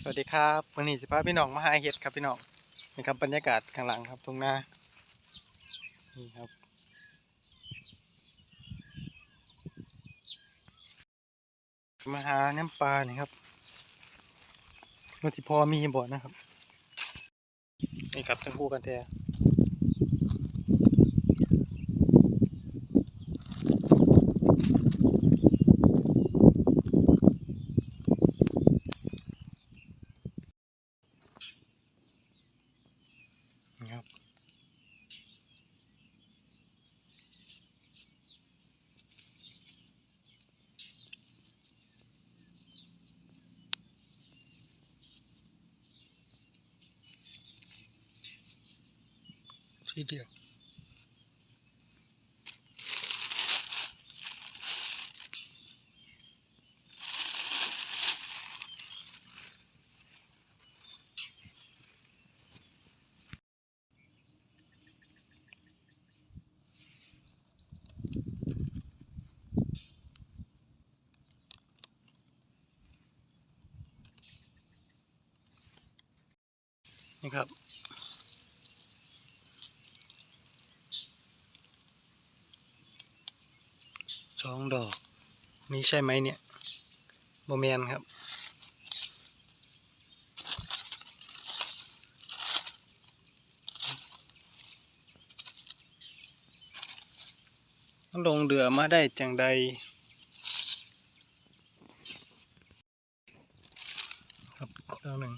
สวัสดีครับวันนี้สิพาพี่น้องมาหาเห็ดครับพี่น้องนี่ครับบรรยากาศข้างหลังครับตรงหน้านี่ครับมาหาน้ำปลานี่ครับมันที่พอมีบ่อนะครับนี่ครับทั้งคู่กันแท้ ทีเดียวนี่ครับสองดอก นี้ใช่ไหมเนี่ยโมเมนครับ ลงเดือมาได้จังใด ครับเจ้าหนึ่ง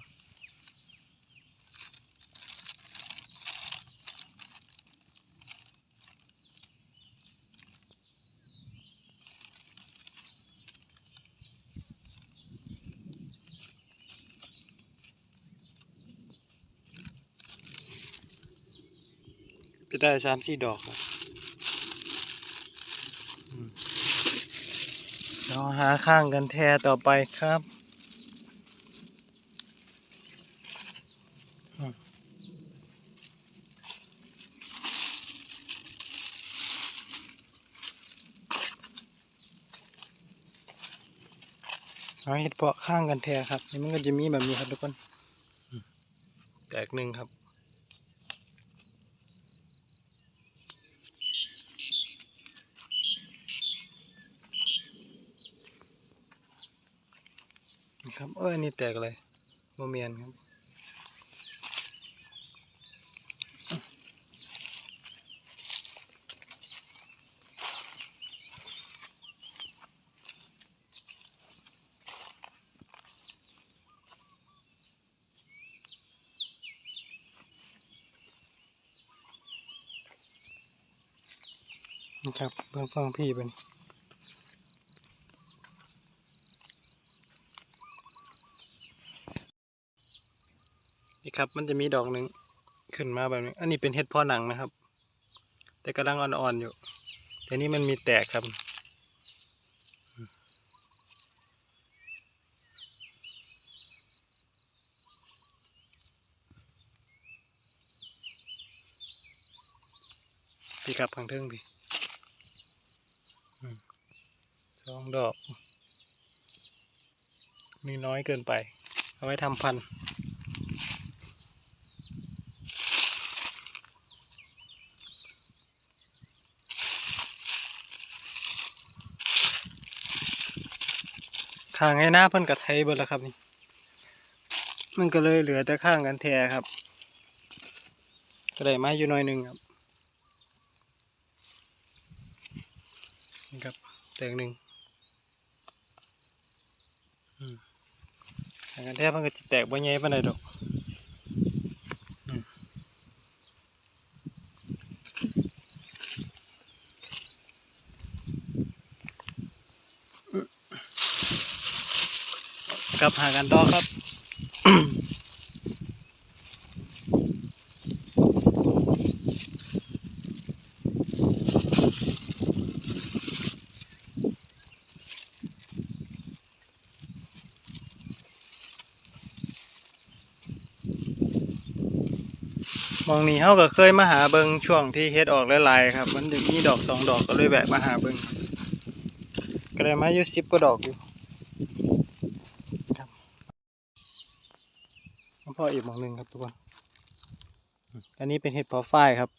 จะ ได้สามสี่ดอกครับอืมเราหาข้างกันแทต่อไปครับเอาเห็ดเพาะข้างกันแทครับนี่มันก็จะมีแบบนี้ครับทุกคนแตกหนึ่งครับ นี่ครับ เอ้ยนี่แตกอะไรโมเมียนครับนี่ครับเบื้องฟังพี่เป็น นี่ครับ มันจะมีดอกหนึ่งขึ้นมาแบบนี้ อันนี้เป็นเห็ดเพอหนังนะครับ แต่กำลังอ่อนๆอยู่แต่นี่มันมีแตกครับ พี่ครับข้งเทิงพี่สองดอกมีน้อยเกินไป เอาไว้ทำพันธุ์ ข้างไอ้หน้าเพิ่นกับไทยเบิดแล้วครับนี่ มันก็เลยเหลือแต่ข้างกันแทครับ ก็ได้มาอยู่หน่อยหนึ่งครับนี่ครับแตงหนึ่งอืมทางกันแทบมันก็จะแตกบ่ใหญ่ปานใดดอก กลับหากันต่อครับมองนี้เฮาก็เคยมาหาเบิงช่วงที่เฮ็ดออกหลายๆครับ มันจะมีดอกสองดอกก็เลยแวะมาหาเบิงก็ได้มาอยู่สิบกว่าดอกอยู่ครับ พ่ ออีกหมองหนึ่งครับทุกคนอันนี้เป็นเห็ดเพอฝ้ายครับ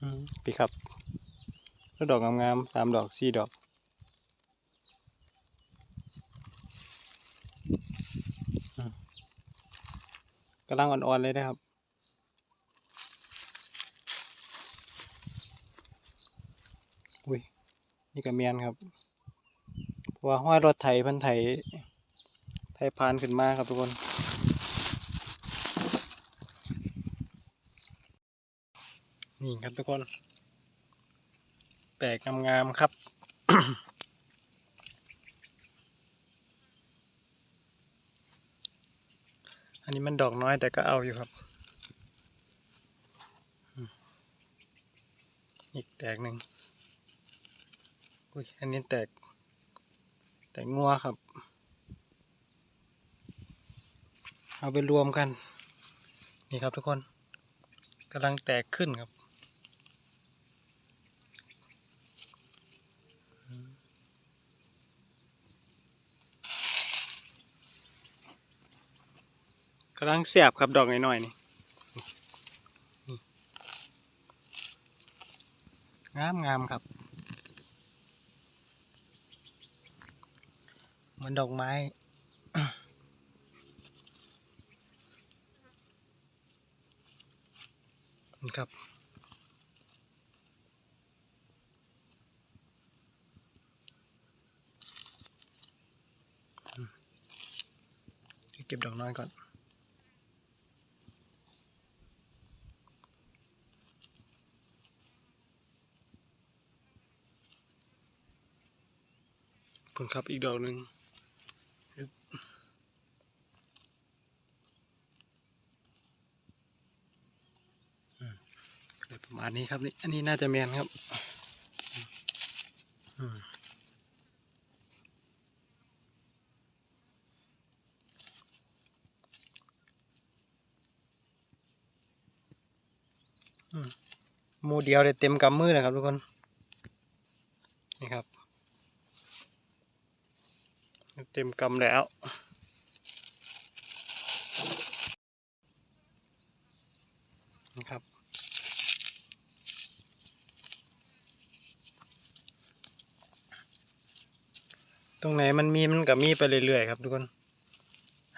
อืมปีครับแล้วดอกงามๆสามดอกสี่ดอกกำลังอ่อนๆเลยนะครับ อุ้ย นี่ก็เมียนครับเพราะว่าห้อยรถไถพันไถไถพานขึ้นมาครับทุกคน นี่ครับทุกคน แตกงามๆครับอันนี้มันดอกน้อยแต่ก็เอาอยู่ครับ อีกแตกหนึ่ง อุ้ยอันนี้แตก แตกงัวครับ เอาไปรวมกัน นี่ครับทุกคนกำลังแตกขึ้นครับกำลังเสียบครับดอกน้อยๆนี่งามงามๆครับ เหมือนดอกไม้ ครับ เก็บดอกน้อยก่อนผลครับอีกดอกหนึ่งอึ๊บอืมก็ ประมาณนี้ครับนี่อันนี้น่าจะแมนครับมูเดียวเลยเต็มกำมือเลยครับทุกคน นี่ครับ เต็มกำแล้ว นะครับ ตรงไหนมันมีมันก็มีไปเรื่อยๆครับทุกคน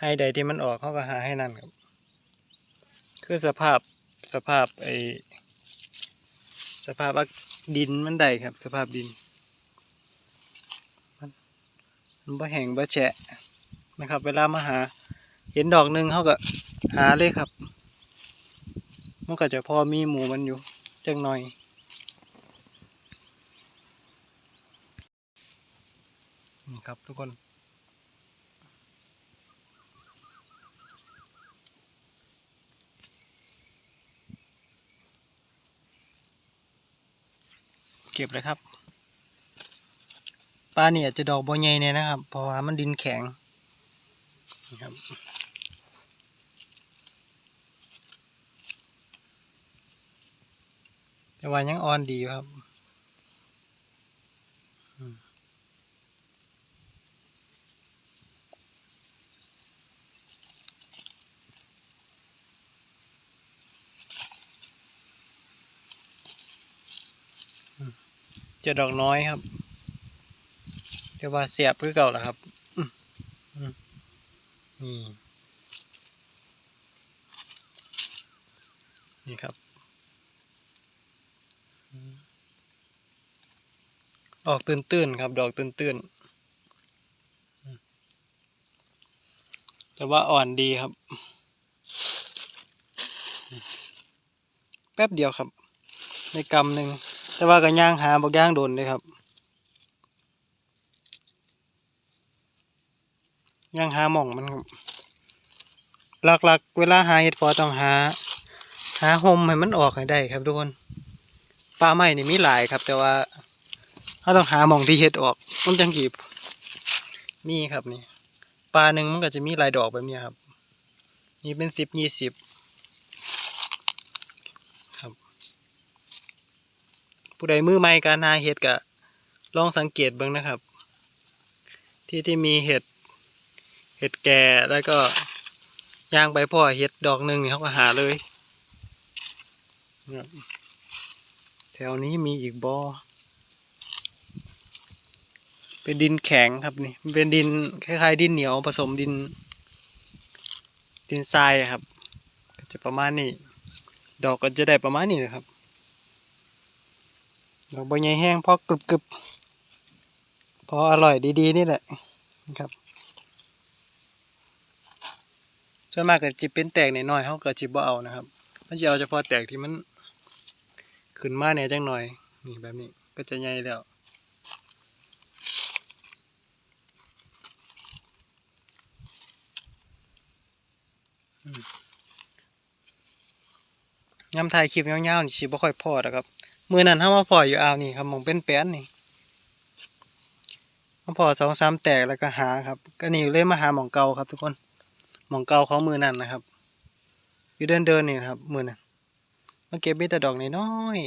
ให้ใดที่มันออกเขาก็หาให้นั่นครับ คือสภาพสภาพไอสภาพดินมันได้ครับ สภาพดิน มันบ่แห้งบ่แฉะนะครับ เวลามาหา เห็นดอกหนึ่งเขาก็หาเลยครับมันก็จะพอมีหมูมันอยู่จังหน่อย นี่ครับทุกคนเก็บเลยครับปลาเนี่ยจะดอกบอใหญ่เนี่ยนะครับ เพราะว่ามันดินแข็งนะครับแต่ว่ายังอ่อนดีครับ จะดอกน้อยครับแต่ว่าเสียบคือเก่าแล้วครับนี่นี่ครับออกตื้นๆครับ ดอกตื้นๆแต่ว่าอ่อนดีครับ แป๊บเดียวครับ ในกำหนึ่ง แต่ว่าก็ย่างหาบอกย่างโดนเลยครับยังหาหม่องมันครับหลักๆ เวลาหาเห็ดพอต้องหา หาหมให้มันออกให้ได้ครับทุกคนปลาไม้นี่มีหลายครับ แต่ว่าเราต้องหาหม่องที่เห็ดออกมันจังกีบนี่ครับนี่ปลาหนึ่งมันก็จะมีหลายดอกแบบนี้ครับนี่เป็นสิบยี่สิบครับ ผู้ใดมือใหม่การหาเห็ดก็ลองสังเกตเบิ่งนะครับ ที่ที่มีเห็ดเห็ดแก่แล้วก็ย่างใบพ่อเห็ดดอกหนึ่งเขาก็หาเลยแถวนี้มีอีกบอ่อเป็นดินแข็งครับนี่เป็นดินคล้ายๆ ดินเหนียวผสมดิน ดินทรายครับก็จะประมาณนี้ ดอกก็จะได้ประมาณนี้นะครับ ดอกใบใหญ่แห้งพอกรึบๆพออร่อยดีๆ นี่แหละนะครับส่วนมากก็จะเป็นแตกน้อยๆเขาก็จิบ่เอานะครับมันจะเอาเฉพาะแตกที่มันขึ้นมาเนี่ยจังหน่อยนี่แบบนี้ก็จะใหญ่แล้วยำไทยคลิปยาวๆนี่สิบ่ค่อยพอดอกครับ มือนั้นถ้ามาพออยู่อ่าวนี่ครับมองเป็นแป้นนี่มาพอสองสามแตกแล้วก็หาครับก็นี่เลยมาหาหมองเก่าครับ ทุกคนหมองเก่าเขามือนั้นนะครับ อยู่เดินเดินนี่ครับ มือนั้นมาเก็บมีแต่ดอกน้อย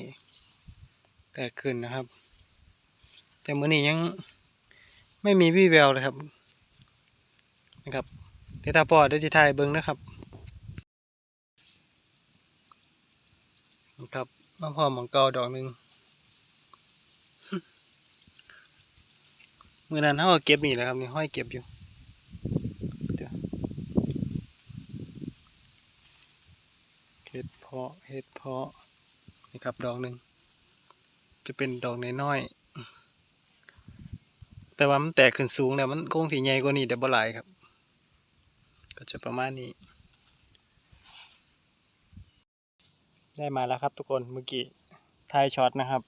ๆแตกขึ้นนะครับ แต่มือนี้ยังไม่มีวี่แววเลยครับ นะครับเดี๋ยวถ้าพอได้ที่ไทยเบิ้งนะครับ ครับ มาพร้อมของเก่าดอกหนึ่งมือนั้นเขาก็เก็บนี่แหละครับนี่ห้อยเก็บอยู่เห็ดเพาะเห็ดเพาะนี่ครับดอกหนึ่งจะเป็นดอกน้อยๆแต่ว่ามันแตกขึ้นสูงแล้วมันคงถี่ใหญ่กว่านี้เดี๋ยวบ่หลายครับ ก็จะประมาณนี้ ได้มาแล้วครับทุกคนเมื่อกี้ทายช็อตนะครับ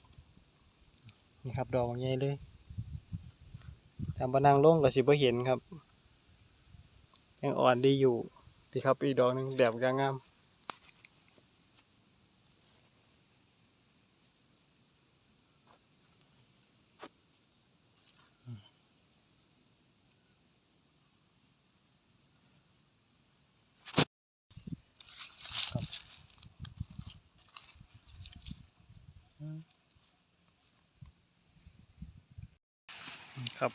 นี่ครับดอกใหญ่เลยทำบานังล่งกับสิบ่เห็นครับ ยังอ่อนดีอยู่ดีครับอีกดอกหนึ่งแดบกางงามครับ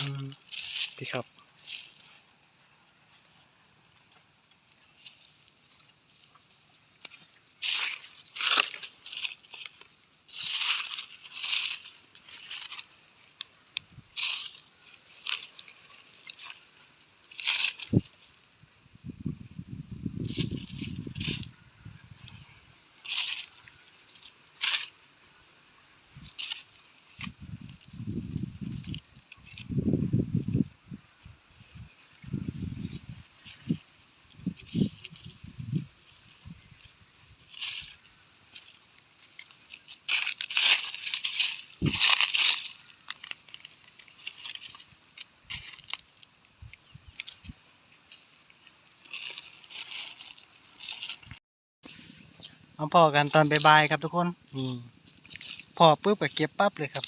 อืม ดีครับ เอาพอกันตอนบ่ายๆครับทุกคนนี่พอปุ๊บก็เก็บปั๊บเลยครับ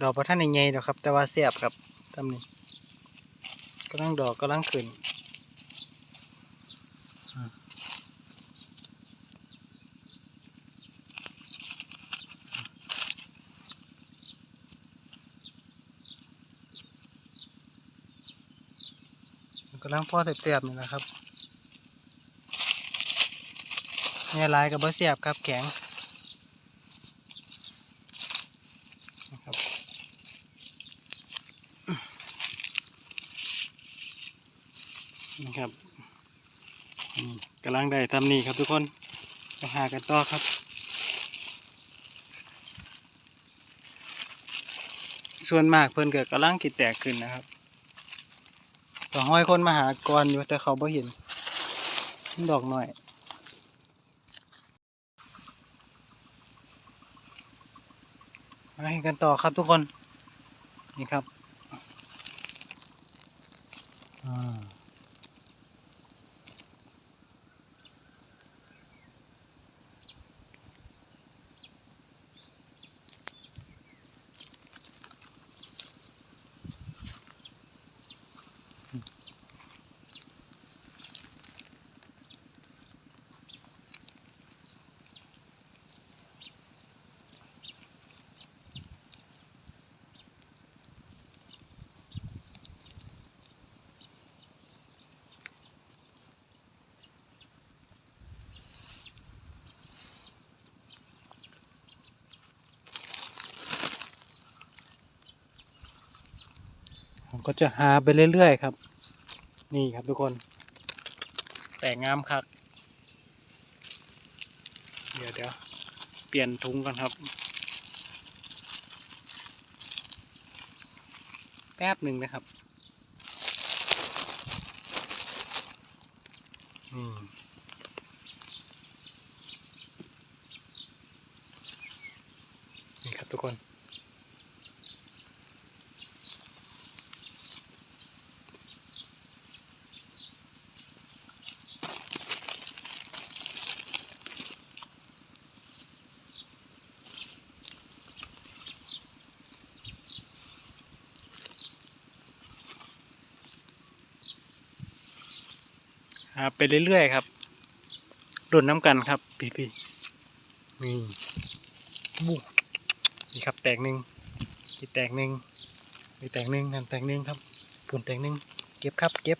ดอกพระท่านใหญ่ๆดอกครับ แต่ว่าเสียบครับตำนี้กำลังดอกกำลังขึ้นำลังพ่อเสียบๆนี่แหละครับเนี่ยลายกับเบ่เสียบครับแข็งนะครับนะครับกำลังได้ทำนี่ครับทุกคนไปหากันต่อครับส่วนมากเพิ่นก็กำลังกิดแตกขึ้นนะครับ ต่อห้อยคนมาหากรอยู่แต่เขาบ่เห็น ดอกหน่อย มาเห็นกันต่อครับทุกคน นี่ครับ อ่า ผมก็จะหาไปเรื่อยๆครับ นี่ครับทุกคน แต่งามครับ เดี๋ยวเดี๋ยวเปลี่ยนถุงกันครับ แป๊บหนึ่งนะครับนี่นี่ หาไปเรื่อยๆครับรุ่นน้ำกันครับ พี่พี่นี่บูนี่ครับแตกหนึ่งอีกแตกหนึ่งอีกแตกหนึ่งนั่นแตกหนึ่งครับปุ่นแตกหนึ่งเก็บครับเก็บ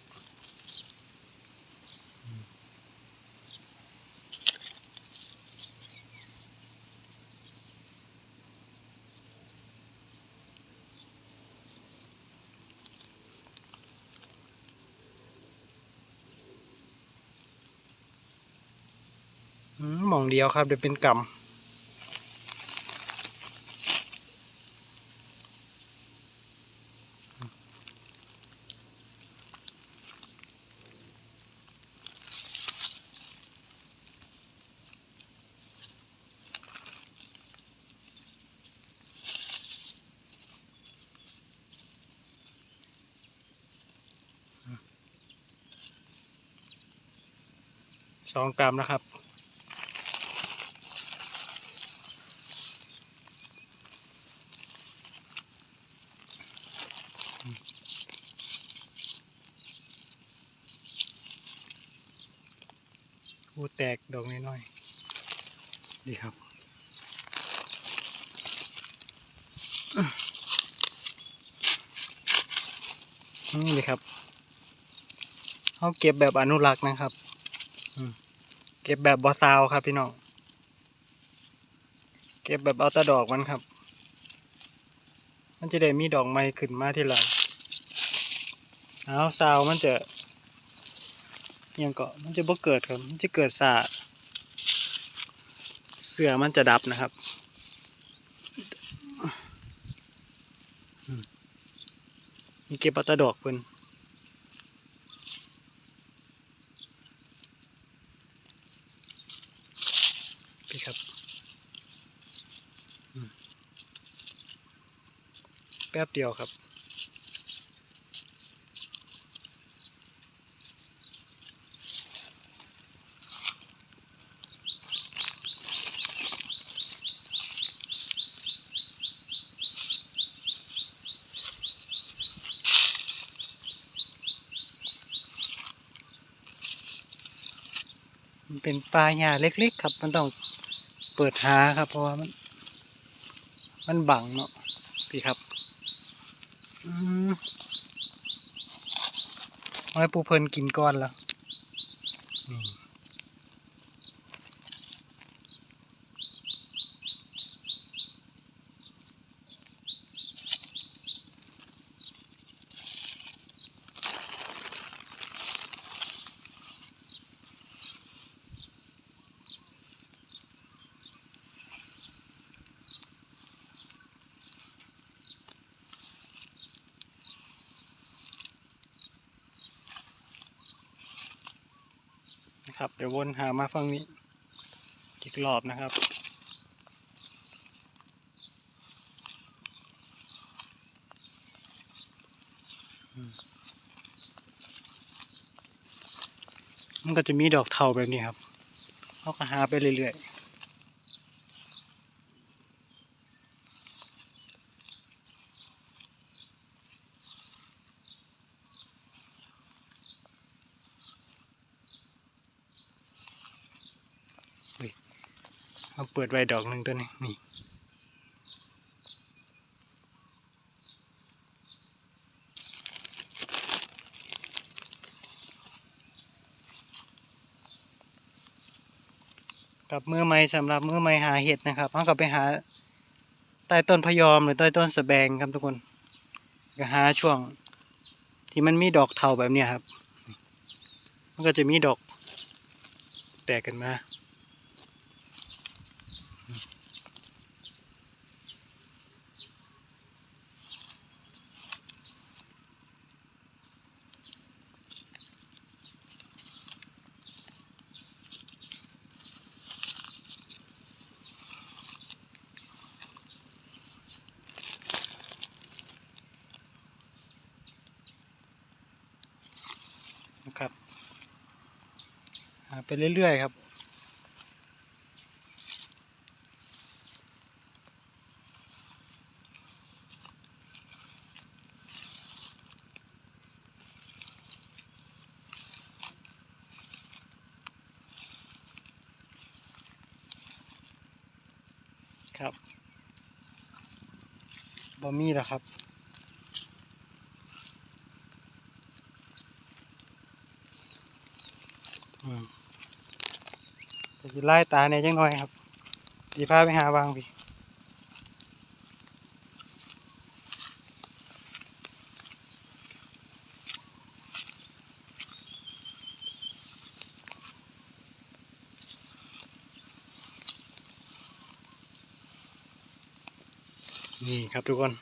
อืมหมองเดียวครับเดี๋ยวเป็นกำสองกรัมนะครับ พูแตกดอกน้อยๆดีครับนี่เลยครับเขาเก็บแบบอนุรักษ์นะครับอืมเก็บแบบบอซาวครับพี่น้องเก็บแบบเอาแตะดอกมันครับ มันจะได้มีดอกไม้ขึ้นมาทีหลังเอาซาวมันจะอิห ยังเก็มันจะบ่เกิดครับมันจะเกิดสาเสือมันจะดับนะครับมีเก็บเอาตะดอกเพิ่นพี่ครับ แป๊บเดียวครับ เป็นปลาหญ้าเล็ก ๆ ครับ มันต้องเปิดหาครับ เพราะว่ามัน มันบังเนาะพี่ครับอืมเอาให้ปูเพลินกินก้อนแล้ว ครับ เดี๋ยววนหามาฝั่งนี้ อีกรอบนะครับ มันก็จะมีดอกเทาแบบนี้ครับเขาก็หาไปเรื่อยๆ เอาเปิดไว้ดอกหนึ่งตัวนี้นี่กับมือไม้สำหรับมือไม้หาเห็ดนะครับเขาก็ไปหาใต้ต้นพยอมหรือใต้ต้นสะแบงครับทุกคนก็หาช่วง ที่มันมีดอกเทาแบบนี้ครับ มันก็จะมีดอกแตกกันมา ไปเรื่อยๆครับ ครับบอมี่แล้วครับอืม ก็จะไล่ตาเนี่ยจังหน่อยครับดีพาไปหาวางพี่นี่ครับทุกคน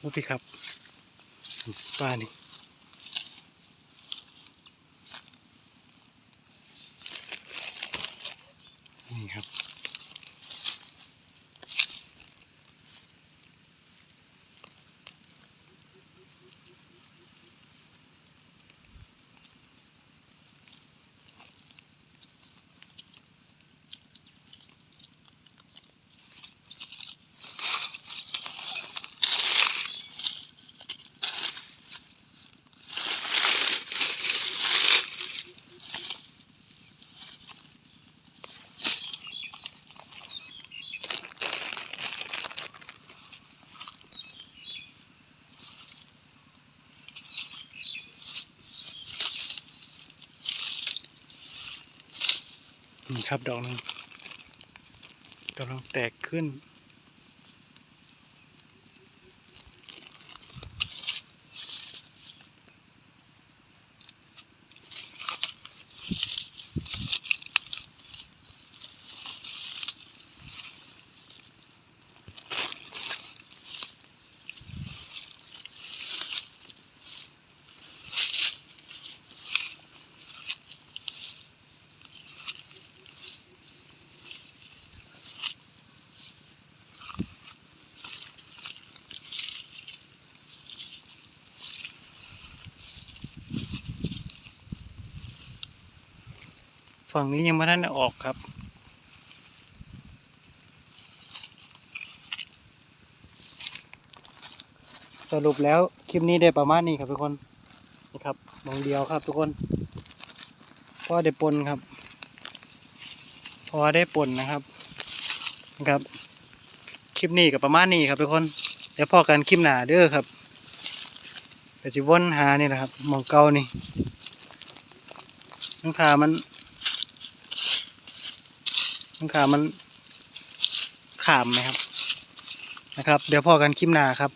ดูสิครับป้านี่นี่ครับ นี่ครับดอกหนึงกำลังแตกขึ้น ฝั่งนี้ยังไม่ทันได้ออกครับ สรุปแล้วคลิปนี้ได้ประมาณนี้ครับทุกคนนะครับมองเดียวครับทุกคนพราะได้ปนครับพราะว่าได้ปนนะครับนะครับ คลิปนี้กับประมาณนี้ครับทุกคนเดี๋ยวพอกันคลิปหนาเด้อครับแต่จิวนหานี่แหละครับมองเก่านี่หลังคามัน หลังคามันขามไหมครับ นะครับ เดี๋ยวพอกันคลิปหน้าครับ